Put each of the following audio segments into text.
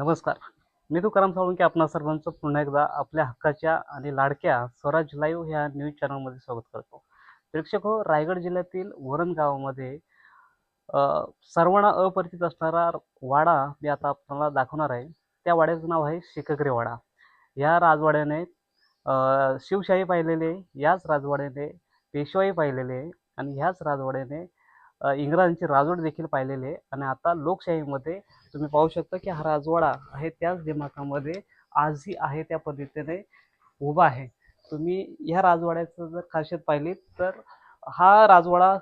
नमस्कार. मी तुकाराम साळुंके आपणा सर्वांचं पुन्हा एकदा आपल्या हक्काच्या आणि लाडक्या स्वराज लाईव्ह ह्या न्यूज चॅनलमध्ये स्वागत करतो. प्रेक्षक हो रायगड जिल्ह्यातील वरण गावामध्ये सर्वांना अपरिचित असणारा वाडा मी आता आपल्याला दाखवणार आहे. त्या वाड्याचं नाव आहे शिकगरे वाडा या राजवाड्याने शिवशाही पाहिलेले याच राजवाड्याने पेशवाई पाहिलेले आणि ह्याच राजवाड्याने इंग्रजांची राजवट देखील पाहिलेली आहे. आणि आता लोकशाहीमध्ये तुम्ही पाहू शकता की हा राजवाडा आहे त्याच दिमाखामध्ये आजही आहे त्या पद्धतीने उभा आहे. तुम्ही ह्या राजवाड्याचं जर खासियत पाहिली तर हा राजवाडा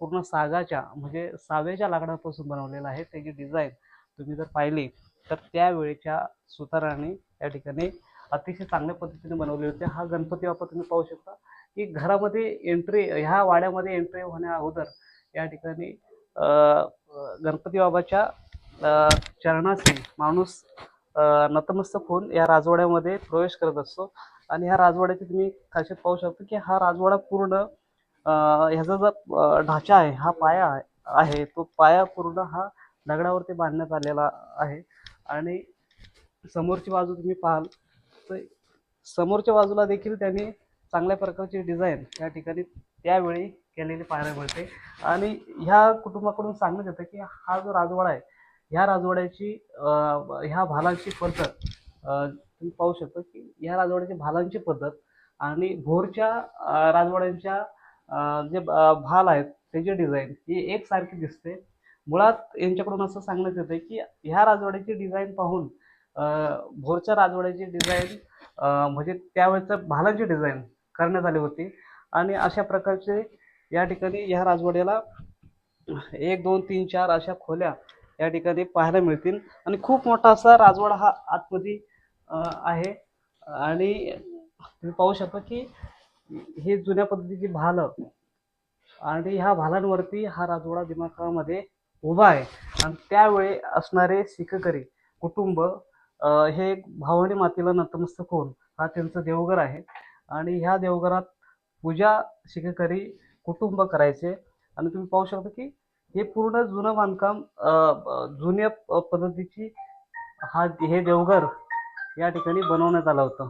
पूर्ण सागाच्या म्हणजे सावेच्या लाकडापासून बनवलेला आहे. त्याची डिझाईन तुम्ही जर पाहिली तर त्यावेळेच्या सुताराने या ठिकाणी अतिशय चांगल्या पद्धतीने बनवले होते. हा गणपती बाप्पा तुम्ही पाहू शकता. की घरामध्ये एंट्री ह्या वाड्यामध्ये एंट्री होण्या अगोदर या ठिकाणी गणपती बाबाच्या चरणाशी माणूस नतमस्तक होऊन या राजवाड्यामध्ये प्रवेश करत असतो. आणि ह्या राजवाड्याची तुम्ही खासियत पाहू शकता की हा राजवाडा पूर्ण ह्याचा जो ढाचा आहे हा पाया आहे- आहे तो पाया पूर्ण हा दगडावरती बांधण्यात आलेला आहे. आणि समोरची बाजू तुम्ही पाहाल तर समोरच्या बाजूला देखील त्यांनी चांगल्या प्रकारची डिझाईन या ठिकाणी त्यावेळी केलेली पाहायला मिळते. आणि ह्या कुटुंबाकडून सांगण्यात येतं की हा जो राजवाडा आहे ह्या राजवाड्याची ह्या भालांची पद्धत तुम्ही पाहू शकता की ह्या राजवाड्याची भालांची पद्धत आणि भोरच्या राजवाड्यांच्या जे भाल आहेत त्याची डिझाईन ही एकसारखी दिसते. मुळात यांच्याकडून असं सांगण्यात येतं की ह्या राजवाड्याची डिझाईन पाहून भोरच्या राजवाड्याची डिझाईन म्हणजे त्यावेळेचं भालांची डिझाईन करण्यात आली होती. आणि अशा प्रकारचे या ठिकाणी या राजवाड्याला एक दोन तीन चार अशा खोल्या या ठिकाणी पाहायला मिळतील. आणि खूप मोठा असा राजवाडा हा आतमध्ये आहे. आणि तुम्ही पाहू शकता की हे जुन्या पद्धतीची भालं आणि ह्या भालांवरती हा राजवाडा दिमाखामध्ये उभा आहे. आणि त्यावेळी असणारे शिककरी कुटुंब हे भावणी मातीला मातेला नतमस्तक होऊन हा त्यांचं देवघर आहे. आणि ह्या देवघरात पूजा शिकेकरी कुटुंब करायचे. आणि तुम्ही पाहू शकता की हे पूर्ण जुनं बांधकाम जुन्या प- पद्धतीची हा हे देवघर या ठिकाणी बनवण्यात आलं होतं.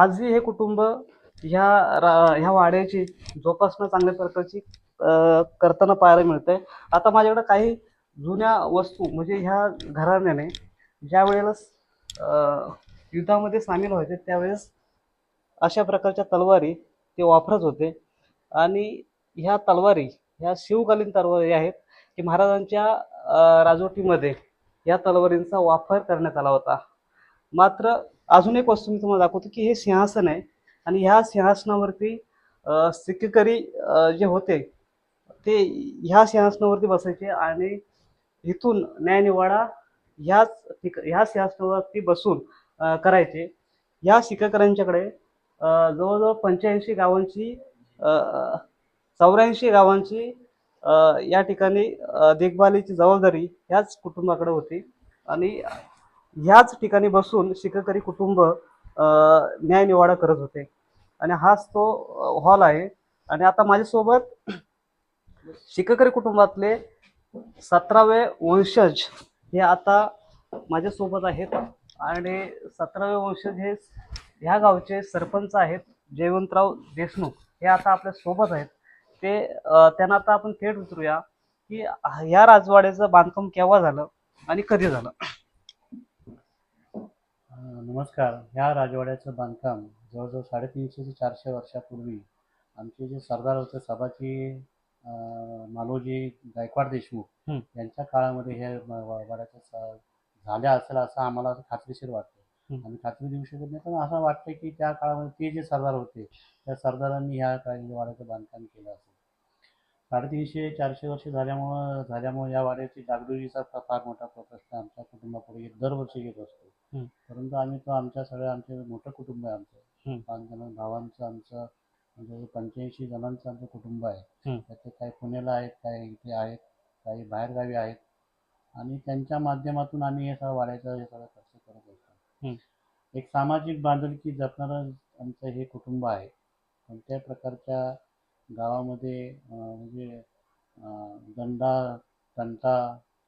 आजही हे कुटुंब ह्या रा- ह्या वाड्याची जोपासना चांगल्या प्रकारची करताना पाहायला मिळते आता माझ्याकडे काही जुन्या वस्तू म्हणजे ह्या घराण्याने ज्या वेळेला युद्धामध्ये सामील व्हायचे त्यावेळेस अशा प्रकारच्या तलवारी ते वापरत होते. आणि ह्या तलवारी ह्या शिवकालीन तलवारी आहेत की महाराजांच्या राजवटीमध्ये या तलवारींचा वापर करण्यात आला होता. मात्र अजून एक वस्तू मी तुम्हाला दाखवतो की हे सिंहासन आहे आणि ह्या सिंहासनावरती अं, सिक्केकरी जे होते ते ह्या सिंहासनावरती बसायचे आणि इथून न्यायनिवाडा ह्याच ठिक ह्या सिंहासनावरती बसून करायचे. ह्या सिक्केकरांच्याकडे जवळजवळ पंच्याऐंशी गावांची चौऱ्याऐंशी गावांची या ठिकाणी देखभालीची जबाबदारी ह्याच कुटुंबाकडे होती. आणि ह्याच ठिकाणी बसून शिककरी कुटुंब न्यायनिवाडा करत होते. आणि हाच तो हॉल आहे. आणि आता माझ्यासोबत शिककरी कुटुंबातले सतरावे वंशज हे आता माझ्यासोबत आहेत. आणि सतरावे वंशज हे ह्या गावचे सरपंच आहेत जयवंतराव देशमुख हे आता आपल्यासोबत आहेत ते त्यांना आता आपण थेट विचारूया की ह्या राजवाड्याचं बांधकाम केव्हा झालं आणि कधी झालं नमस्कार ह्या राजवाड्याचं बांधकाम जवळजवळ साडेतीनशे ते चारशे वर्षापूर्वी आमचे जे सरदार होते सभाची अं, मालोजी गायकवाड देशमुख. यांच्या काळामध्ये हे वाड्याचं स- झालं असेल असं आम्हाला खात्रीशीर वाटतं. आम्ही खात्री देऊ शकत नाही पण असं वाटतं की त्या काळामध्ये ते जे सरदार होते त्या सरदारांनी ह्या काळी वाड्याचं बांधकाम केलं असेल साडेतीनशे चारशे वर्ष झाल्यामुळं झाल्यामुळे या वाड्याची डागडुजीचा फा- फार मोठा प्रश्न आमच्या कुटुंबापुढे दरवर्षी येत असतो. परंतु आम्ही तो आमच्या सगळ्या आमचे मोठं कुटुंब आहे आमचं. पाच जण भावांचं आमचं म्हणजे पंच्याऐंशी जणांचं आमचं कुटुंब आहे. त्याचे काही पुण्याला आहेत काही इथे आहेत काही बाहेरगावी आहेत. आणि त्यांच्या माध्यमातून आम्ही हे सगळं वाड्याचं हे सगळं खर्च करत असतो हं. एक सामाजिक बांधिलकी जपणारं आमचं हे कुटुंब आहे. कोणत्याही प्रकारच्या गावामध्ये म्हणजे दंडा तंटा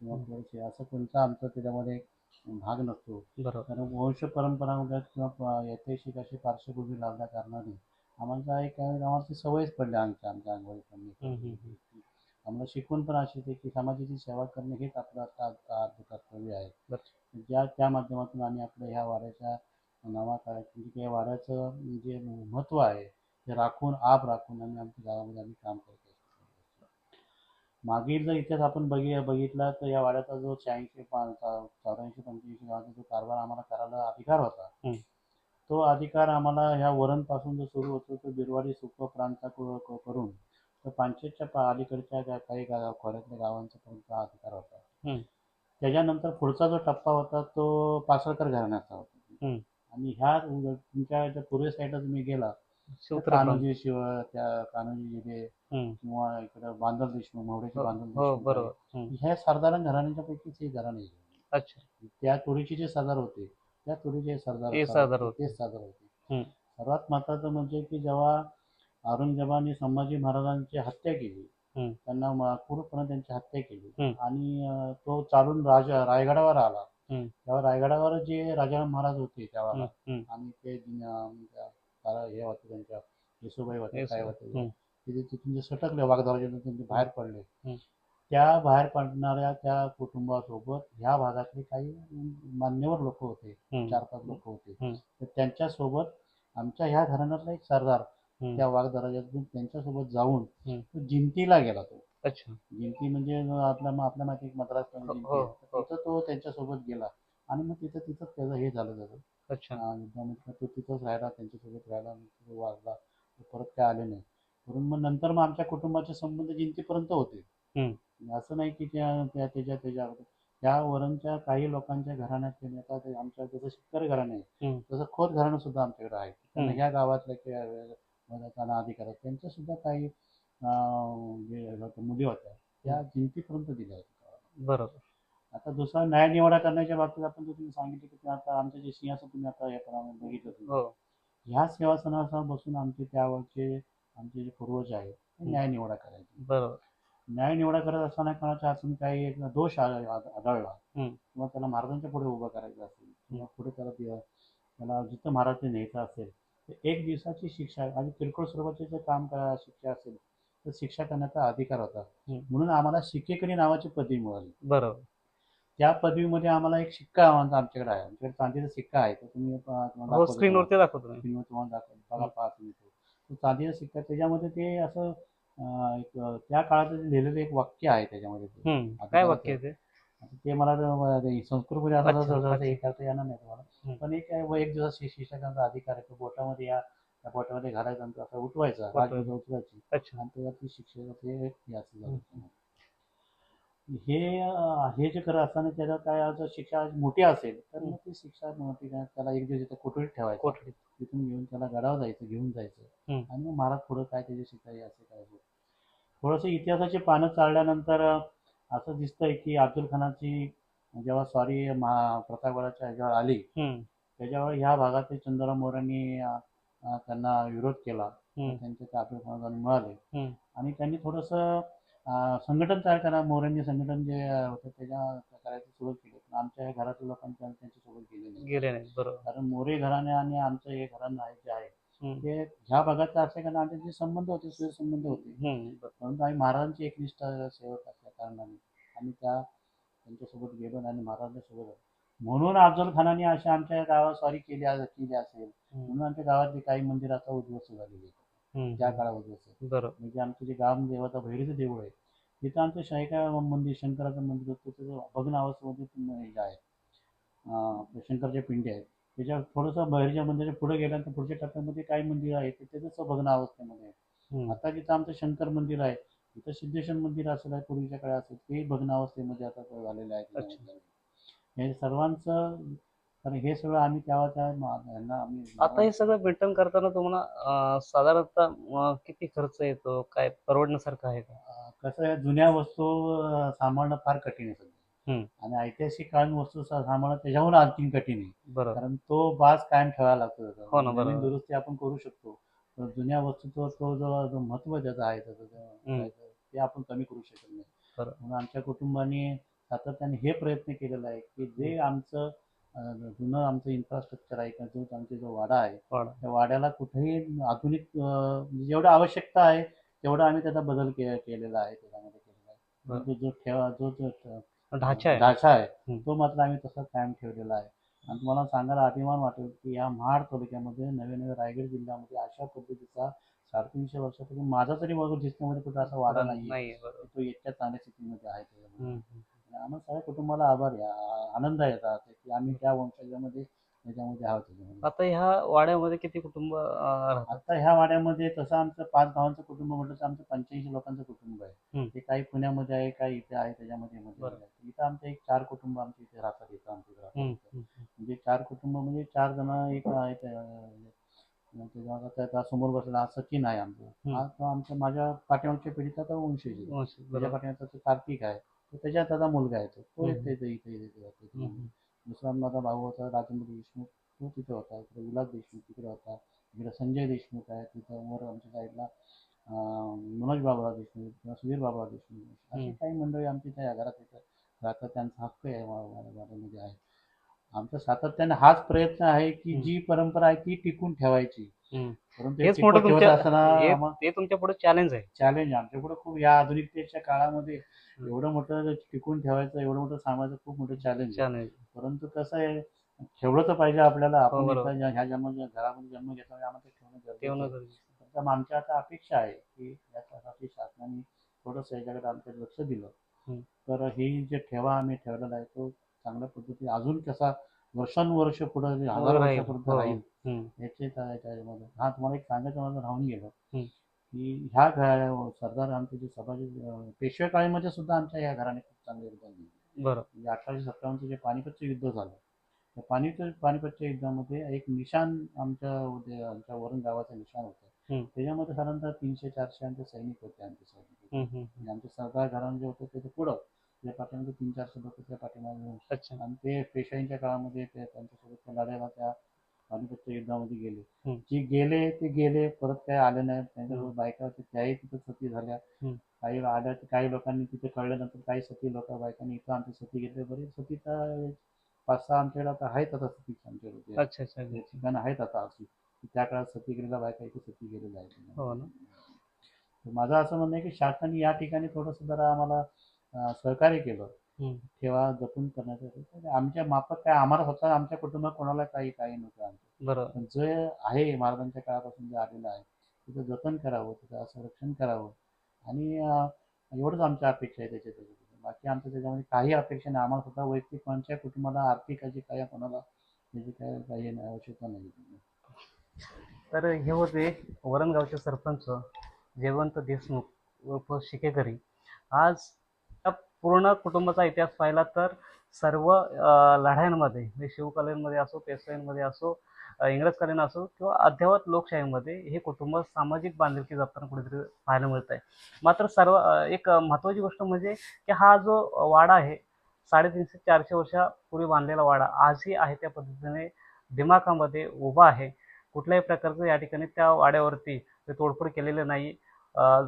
किंवा. थोडेसे असं कोणता आमचा त्याच्यामध्ये भाग नसतो. कारण वंश परंपरागत किंवा ऐतिहासिक अशी पार्श्वभूमी लावल्या कारणाने आम्हाला एक आम्हाला ती सवयच पडली आमच्या आमच्या हं. आम्हाला शिकवण पण अशी येते की समाजाची सेवा करणे हेच आपलं आता कर्तव्य आहे. ज्या त्या माध्यमातून आम्ही आपल्या ह्या वाड्याच्या नावाकारात म्हणजे या वाड्याचं जे महत्त्व आहे ते राखून आप राखून आम्ही आमच्या गावामध्ये आम्ही काम करतो मागील जर इतिहास आपण बघि बघितला तर या वाड्याचा जो शहाऐंशी चौऱ्याऐंशी पंच्याऐंशी गावाचा जो कारभार आम्हाला करायला अधिकार होता. तो अधिकार आम्हाला ह्या वरणपासून जो सुरू होतो तो बिरवाडी सुप प्रांत करून तर पानशेतच्या अलीकडच्या ज्या काही गाव खोऱ्यातल्या गावांचा हा अधिकार होता. त्याच्यानंतर पुढचा जो टप्पा होता तो पासळकर घराण्याचा होता हं. आणि ह्या तुमच्या ज्या पूर्व साईडला तुम्ही गेला कान्होजी शिव त्या कान्होजी जिरे हं. किंवा इकडं बांधल देशमुख मवड्याचे हो बांधल हो, देशमुख बरोबर. ह्या सरदार घराण्याच्या पैकीच हे घराणे. अच्छा त्या तुरीचे जे सरदार होते त्या तुरीचे सरदार सरदार होते. तेच सरदार होते. सर्वात महत्वाचं म्हणजे की जेव्हा औरंगजेबाने संभाजी महाराजांची हत्या केली. त्यांना म- पूर्णपणे त्यांची हत्या केली. आणि अं, तो चालून राजा रायगडावर आला. तेव्हा रायगडावर जे राजाराम महाराज होते तेव्हा हं. आणि ते दिन- अं, त्या- तारा- हे होते त्यांच्या येसुबाई होते काय येसुबाई. होते. ते जे तिथून जे सटकले वाघदरवाज्यातून त्यांचे बाहेर पडले. त्या बाहेर पडणाऱ्या त्या कुटुंबासोबत ह्या भागातले काही मान्यवर लोक होते. चार पाच लोक होते. तर त्यांच्यासोबत आमच्या ह्या घराण्यातला एक सरदार. त्या वाघदरवाज्यातून त्यांच्यासोबत जाऊन. तो जिंतीला गेला तो अच्छा जिंती म्हणजे आपल्या आपल्या माहिती एक मद्रास हो, हो, हो. तिथं तो त्यांच्यासोबत गेला आणि मग तिथं तिथंच त्याचं हे झालं त्याचं अच्छा तो तिथंच राहिला त्यांच्यासोबत राहिला तो परत काय आले नाही म्हणून मग नंतर मग आमच्या कुटुंबाचे संबंध जिंतीपर्यंत होते. असं नाही की त्या त्या त्याच्या त्याच्या त्या वरणच्या काही लोकांच्या घराण्यात ते आता ते आमच्या जसं शेतकरी घराणे आहे. तसं खोत घराणं सुद्धा आमच्याकडे आहे. ह्या गावातल्या किंवा मदताना अधिकार त्यांच्या सुद्धा काही जे मुली होत्या त्या जिंतीपर्यंत दिल्या होत्या. बरोबर. आता दुसरा न्याय निवाडा करण्याच्या बाबतीत आपण तुम्ही सांगितलं की आता आमचे जे सिंहासन तुम्ही आता याप्रमाणे बघितलं हो. ह्या सेवासनासह बसून आमचे त्यावरचे आमचे जे पूर्वज आहेत ते हं. न्याय निवाडा करायचे. बरोबर. न्याय निवाडा करत असताना कोणाच्या हातून काही एक दोष आढळला? हं. किंवा त्याला महाराजांच्या पुढे उभं करायचं असेल किंवा पुढे त्याला त्याला जिथं महाराज न्यायचं असेल एक दिवसाची शिक्षा आणि किरकोळ स्वरूपाचे जर काम करा शिक्षा असेल तर शिक्षा करण्याचा अधिकार होता. म्हणून आम्हाला शिकेकरी नावाची पदवी मिळाली. बरोबर. त्या पदवीमध्ये आम्हाला एक शिक्का आमचा आमच्याकडे आहे. आमच्याकडे चांदीचा सिक्का आहे. तो तुम्ही हो स्क्रीनवरती दाखवतो स्क्रीनवर तुम्हाला दाखवतो. बघा पाहा तुम्ही तो. चांदीचा सिक्का त्याच्यामध्ये ते असं एक त्या काळात लिहिलेलं एक वाक्य आहे त्याच्यामध्ये काय वाक्य आहे ते? ते मला संस्कृतमध्ये अच्छा. हे करता येणार नाही तुम्हाला. पण एक एक दिवस शिक्षकांचा अधिकार आहे तो बोटामध्ये या बोटामध्ये घालायचा आणि तो असा उठवायचा उठवायचा. आणि शिक्षकाचे हे हे हे जे करत असताना त्याला काय जर शिक्षा मोठी असेल तर मग ती शिक्षा मोठी काय त्याला एक दिवस इथं कोठडीत ठेवायचं. कोठडीत. तिथून घेऊन त्याला गडावर जायचं घेऊन जायचं. आणि मग महाराज पुढं काय त्याची शिक्षा आहे असं करायचं थोडंसं इतिहासाची पानं चालल्यानंतर असं दिसतंय की अब्दुल खानाची जेव्हा स्वारी महा प्रतापगडाच्या ह्याच्यावर आली. त्याच्यावर ह्या भागातील चंद्रराव मोरांनी अं, अं, त्यांना विरोध केला. त्यांचे ते अब्दुल खानाला मिळाले. आणि त्यांनी थोडंसं संघटन तयार करा मोरांनी संघटन जे अं, होतं त्याच्या करायचं सुरुवात केली पण आमच्या ह्या घरातील लोकांनी त्या- त्यांच्यासोबत गेले नाही गेले नाही बरोबर कारण मोरे घराणे आणि आमचं हे घराणं आहे जे आहे. ते ह्या भागातलं असल्या कारण आमचे जे संबंध होते सुर संबंध होते. बरोबर. म्हणून आम्ही महाराजांची एकनिष्ठ सेवक असल्या कारणाने आम्ही त्या त्यांच्यासोबत गेलो आणि महाराजांच्या सोबत. म्हणून अफजल खानाने अशा आमच्या गावात स्वारी केली केली असेल. म्हणून आमच्या गावातली काही मंदिर आता उद्ध्वस्त झालेली. त्या काळात उद्ध्वस्त म्हणजे आमचं जे गाव देवता भैरीचं देऊळ आहे तिथं आमचं शाहिका मंदिर शंकराचं मंदिर होतं. त्याचं भग्न अवस्थेमध्ये हे जे आहे शंकरच्या पिंडी आहेत. त्याच्या थोडंसं बहिरीच्या मंदिराच्या पुढे गेल्यानंतर पुढच्या टप्प्यामध्ये काही मंदिरं आहेत ते त्याचं भग्न अवस्थेमध्ये आहे. आता जिथं आमचं शंकर मंदिर आहे. तिथं सिद्धेश्वर मंदिर असेल आहे पूर्वीच्या काळात असेल ते भग्न अवस्थेमध्ये आता झालेलं आहे. हे सर्वांचं कारण हे सगळं आम्ही तेव्हा त्या आम्ही आता हे सगळं मेंटेन करताना तुम्हाला साधारणतः किती खर्च येतो काय परवडण्यासारखं आहे का कसं आहे जुन्या वस्तू सांभाळणं फार कठीण आहे हं. सध्या आणि ऐतिहासिक काळीन वस्तू सांभाळणं त्याच्याहून आणखीन कठीण आहे कारण तो बाज कायम ठेवायला लागतो. हो नवीन. दुरुस्ती आपण करू शकतो जुन्या वस्तूचं तो जो महत्त्व त्याचा आहे त्याचं. ते- आपण कमी करू शकत नाही. म्हणून आमच्या कुटुंबाने सातत्याने हे प्रयत्न केलेला आहे की जे आमचं जुनं आमचं इन्फ्रास्ट्रक्चर आहे किंवा जो आमचा जो वाडा आहे. त्या वाड्याला कुठेही आधुनिक म्हणजे जेवढं आवश्यकता आहे तेवढा आम्ही त्याचा बदल केलेला आहे त्याच्यामध्ये केलेला आहे. परंतु जो ठेवा जो जो ढाचा ढाचा आहे. तो मात्र आम्ही तसा कायम ठेवलेला आहे आणि तुम्हाला सांगायला अभिमान वाटेल की या महाड तालुक्यामध्ये नवे नवे रायगड जिल्ह्यामध्ये अशा पद्धतीचा साडेतीनशे वर्षापूर्वी माझा तरी बघून दिसण्यामध्ये कुठं असा वाडा नाही तो इतक्या चांगल्या स्थितीमध्ये आहे आम्हाला सगळ्या कुटुंबाला आभार आहे. आनंद येतात की आम्ही त्या वंशजामध्ये त्याच्यामध्ये आहोत. आता ह्या वाड्यामध्ये किती कुटुंब आता ह्या वाड्यामध्ये तसं आमचं पाच भावांचं कुटुंब म्हटलं तर आमचं पंच्याऐंशी लोकांचं कुटुंब आहे. ते काही पुण्यामध्ये आहे काही इथे आहे त्याच्यामध्ये. आहे. इथं आमचे एक चार कुटुंब आमचे इथे राहतात इथं आमच्या म्हणजे चार कुटुंब म्हणजे चार जण एक अं, त्याच्या त्या समोर बसलेला हा सचिन आहे आमचा. हा तो आमच्या माझ्या पाठीमागच्या पिढीचा तो वंशज आहे. बरोबर. पाठीमागचा तो कार्तिक आहे. तो त्याच्या त्याचा मुलगा आहे तो. तो हम्म. इथे इथे. दुसरा माझा भाऊ होता राजेंद्र देशमुख तो तिथे होता. इकडे विलास देशमुख तिकडे होता. इकडे संजय देशमुख आहे. तिथं वर आमच्या साईडला मनोज बाबुराव देशमुख किंवा सुधीर बाबुराव देशमुख. अशी. काही मंडळी आमच्या त्या घरात इथं राहतात त्यांचा हक्क आहे वाड्यामध्ये आहे. आमचा सातत्याने हाच प्रयत्न आहे की. जी परंपरा आहे ती टिकून ठेवायची. परंतु हेच ठेवत तुमच्या हे- ते तुमच्यापुढे चॅलेंज आहे चॅलेंज आमच्या पुढे खूप या आधुनिकतेच्या काळामध्ये. एवढं मोठं टिकून ठेवायचं एवढं मोठं सांभाळायचं खूप मोठं चॅलेंज आहे चॅलेंज परंतु कसं आहे ठेवलं तर पाहिजे आपल्याला आपण हो, बरोबर. ज्या- ह्या जन्म घरामध्ये जन्म घेतला आम्हाला ते ठेवणं गरजेचं आहे. गरजेचं तर मग आमच्या आता अपेक्षा आहे की याच्यासाठी शासनाने थोडंसं याच्याकडे आमच्याकडे लक्ष दिलं हम्म. तर ही जे ठेवा आम्ही ठेवलेला आहे तो चांगल्या पद्धतीने अजून कसा वर्षानुवर्ष पुढे हजार राहील. वर्षापर्यंत हो. राहील. याचे हा तुम्हाला एक सांगायचं माझं राहून गेलं. की ह्या घरा सरदार आमचे जे सभाजी अं, पेशवे काळीमध्ये सुद्धा आमच्या ह्या घराने खूप चांगले योगदान दिले बरं म्हणजे अठराशे सत्तावन्नचं जे पानिपतचं युद्ध झालं त्या पानिपत पानिपतच्या युद्धामध्ये एक निशाण आमच्या आमच्या वरून गावाचं निशाण होतं. त्याच्यामध्ये साधारणतः तीनशे चारशे आमचे सैनिक होते आमचे सैनिक आमचे सरदार घराणं जे होतं त्याच्या पुढं त्या पाठीमागे तीन चारशे लोक त्या पाठीमागे अच्छा. आणि ते पेशव्यांच्या काळामध्ये ते त्यांच्यासोबत त्या लढायला त्या पानिपतच्या युद्धामध्ये गेले. हम्म. जे गेले ते गेले परत काय आले नाहीत. त्यांच्यासोबत बायका होत्या त्याही तिथे सती झाल्या. हम्म. काही आल्या तर काही लोकांनी तिथे कळल्यानंतर काही सती लोक बायकांनी इथं आमची सती घेतली. बरेच सतीचा पाच सहा आमच्याकडे आता आहेत आता सती. आमच्याकडे अच्छा अच्छा. ते ठिकाणं आहेत आता अशी की त्या काळात सती गेलेल्या बायका इथे सती गेलेल्या आहेत. हो ना. तर माझं असं म्हणणं आहे की शासनाने या ठिकाणी थोडंसं जरा आम्हाला सहकार्य केलं. ठेवा जपून करण्यासाठी आमच्या माफक काय आम्हाला स्वतः आमच्या कुटुंबात कोणाला काही काही नव्हतं आमचं. बरं पण जे आहे महाराजांच्या काळापासून जे आलेलं आहे तिथं जतन करावं तिथं संरक्षण करावं. आणि एवढंच आमच्या अपेक्षा आहे त्याच्या बाकी आमच्या त्याच्यामध्ये काही अपेक्षा नाही. आम्हाला स्वतः वैयक्तिक कोणत्या कुटुंबाला आर्थिक अशी काही कोणाला त्याची काय काही आवश्यकता नाही. तर हे होते वरणगावचे सरपंच जयवंत देशमुख उर्फ शिकेकरी. आज पूर्ण कुटुंबाचा इतिहास पाहिला तर सर्व अं, लढायांमध्ये म्हणजे शिवकालीनमध्ये असो पेशव्यांमध्ये असो इंग्रजकालीन असो किंवा अद्ययावत लोकशाहीमध्ये हे कुटुंब सामाजिक बांधिलकी जपताना कुठेतरी पाहायला मिळत आहे मात्र सर्व एक महत्त्वाची गोष्ट म्हणजे की हा जो वाडा आहे साडेतीनशे चारशे वर्षापूर्वी बांधलेला वाडा आजही आहे त्या पद्धतीने दिमाखामध्ये उभा आहे. कुठल्याही प्रकारचं या ठिकाणी त्या वाड्यावरती ते तोडफोड केलेलं नाही.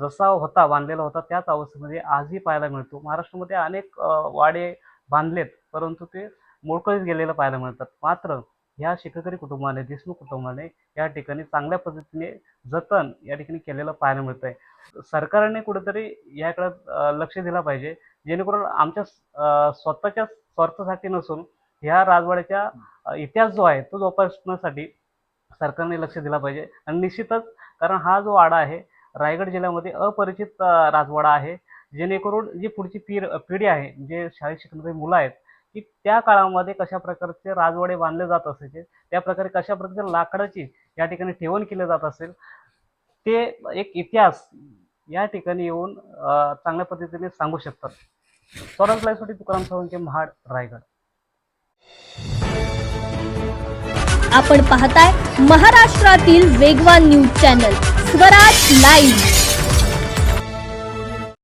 जसा होता बांधलेला होता त्याच अवस्थेमध्ये आजही पाहायला मिळतो. महाराष्ट्रामध्ये अनेक वाडे बांधलेत परंतु ते मोडकळीत गेलेलं पाहायला मिळतात. मात्र ह्या शिककरी कुटुंबाने देशमुख कुटुंबाने या ठिकाणी चांगल्या पद्धतीने जतन या ठिकाणी केलेलं पाहायला मिळत आहे सरकारने कुठेतरी याकडे लक्ष दिलं पाहिजे. जेणेकरून आमच्या स्वतःच्या स्वार्थासाठी नसून ह्या राजवाड्याच्या इतिहास जो आहे तो जोपासण्यासाठी सरकारने लक्ष दिला पाहिजे. आणि निश्चितच कारण हा जो वाडा आहे रायगड जिल्ह्यामध्ये अपरिचित राजवाडा आहे. जेणेकरून जी पुढची पीर पिढी आहे जे शाळेत शिकणारी मुलं आहेत की त्या काळामध्ये कशा प्रकारचे राजवाडे बांधले जात असायचे त्या प्रकारे कशा प्रकारच्या लाकडाची या ठिकाणी ठेवण केले जात असेल ते एक इतिहास या ठिकाणी येऊन चांगल्या पद्धतीने सांगू शकतात. स्वराज लाईव्हसाठी तुकाराम सावंतचे महाड रायगड. आपण पाहताय महाराष्ट्रातील वेगवान न्यूज चॅनल. स्वराज लाईव्ह